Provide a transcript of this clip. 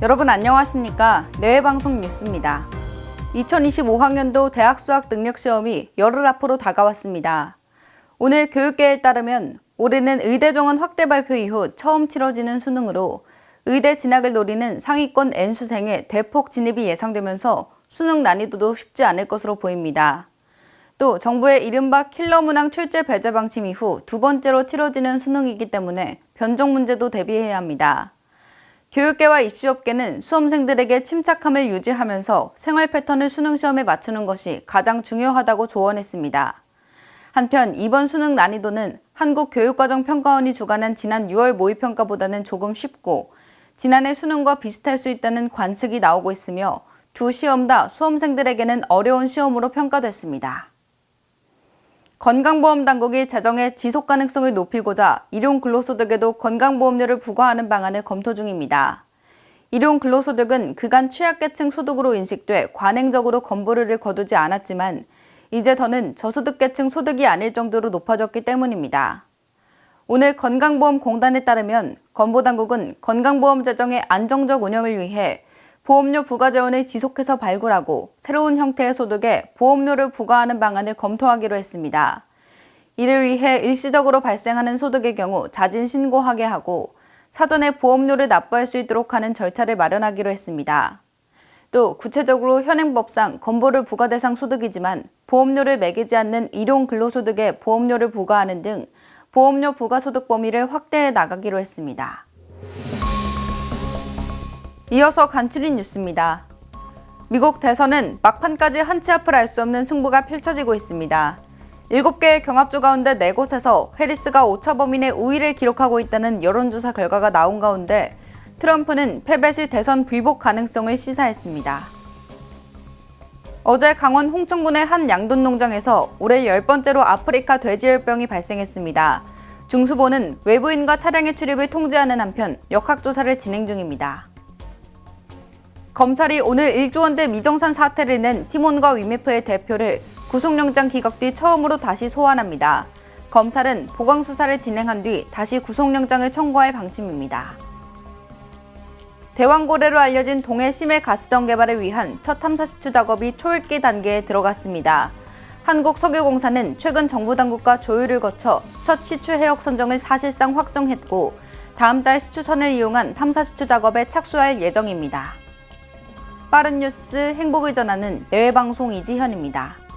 여러분 안녕하십니까? 내외방송 뉴스입니다. 2025학년도 대학 수학 능력 시험이 열흘 앞으로 다가왔습니다. 오늘 교육계에 따르면 올해는 의대 정원 확대 발표 이후 처음 치러지는 수능으로 의대 진학을 노리는 상위권 N수생의 대폭 진입이 예상되면서 수능 난이도도 쉽지 않을 것으로 보입니다. 또 정부의 이른바 킬러 문항 출제 배제 방침 이후 두 번째로 치러지는 수능이기 때문에 변종 문제도 대비해야 합니다. 교육계와 입시업계는 수험생들에게 침착함을 유지하면서 생활 패턴을 수능 시험에 맞추는 것이 가장 중요하다고 조언했습니다. 한편 이번 수능 난이도는 한국교육과정평가원이 주관한 지난 6월 모의평가보다는 조금 쉽고 지난해 수능과 비슷할 수 있다는 관측이 나오고 있으며 두 시험 다 수험생들에게는 어려운 시험으로 평가됐습니다. 건강보험 당국이 재정의 지속 가능성을 높이고자 일용 근로소득에도 건강보험료를 부과하는 방안을 검토 중입니다. 일용 근로소득은 그간 취약계층 소득으로 인식돼 관행적으로 건보료를 거두지 않았지만 이제 더는 저소득계층 소득이 아닐 정도로 높아졌기 때문입니다. 오늘 건강보험공단에 따르면 건보당국은 건강보험 재정의 안정적 운영을 위해 보험료 부과 재원을 지속해서 발굴하고 새로운 형태의 소득에 보험료를 부과하는 방안을 검토하기로 했습니다. 이를 위해 일시적으로 발생하는 소득의 경우 자진 신고하게 하고 사전에 보험료를 납부할 수 있도록 하는 절차를 마련하기로 했습니다. 또 구체적으로 현행법상 건보를 부과 대상 소득이지만 보험료를 매기지 않는 일용 근로소득에 보험료를 부과하는 등 보험료 부과 소득 범위를 확대해 나가기로 했습니다. 이어서 간추린 뉴스입니다. 미국 대선은 막판까지 한치 앞을 알 수 없는 승부가 펼쳐지고 있습니다. 7개의 경합주 가운데 4곳에서 해리스가 오차 내 우위를 기록하고 있다는 여론조사 결과가 나온 가운데 트럼프는 패배 시 대선 불복 가능성을 시사했습니다. 어제 강원 홍천군의 한 양돈 농장에서 올해 열 번째로 아프리카 돼지열병이 발생했습니다. 중수보는 외부인과 차량의 출입을 통제하는 한편 역학조사를 진행 중입니다. 검찰이 오늘 1조 원대 미정산 사태를 낸 티몬과 위메프의 대표를 구속영장 기각 뒤 처음으로 다시 소환합니다. 검찰은 보강 수사를 진행한 뒤 다시 구속영장을 청구할 방침입니다. 대왕고래로 알려진 동해 심해 가스정 개발을 위한 첫 탐사 시추 작업이 초읽기 단계에 들어갔습니다. 한국석유공사는 최근 정부 당국과 조율을 거쳐 첫 시추 해역 선정을 사실상 확정했고 다음 달 시추선을 이용한 탐사 시추 작업에 착수할 예정입니다. 빠른 뉴스 행복을 전하는 내외방송 이지현입니다.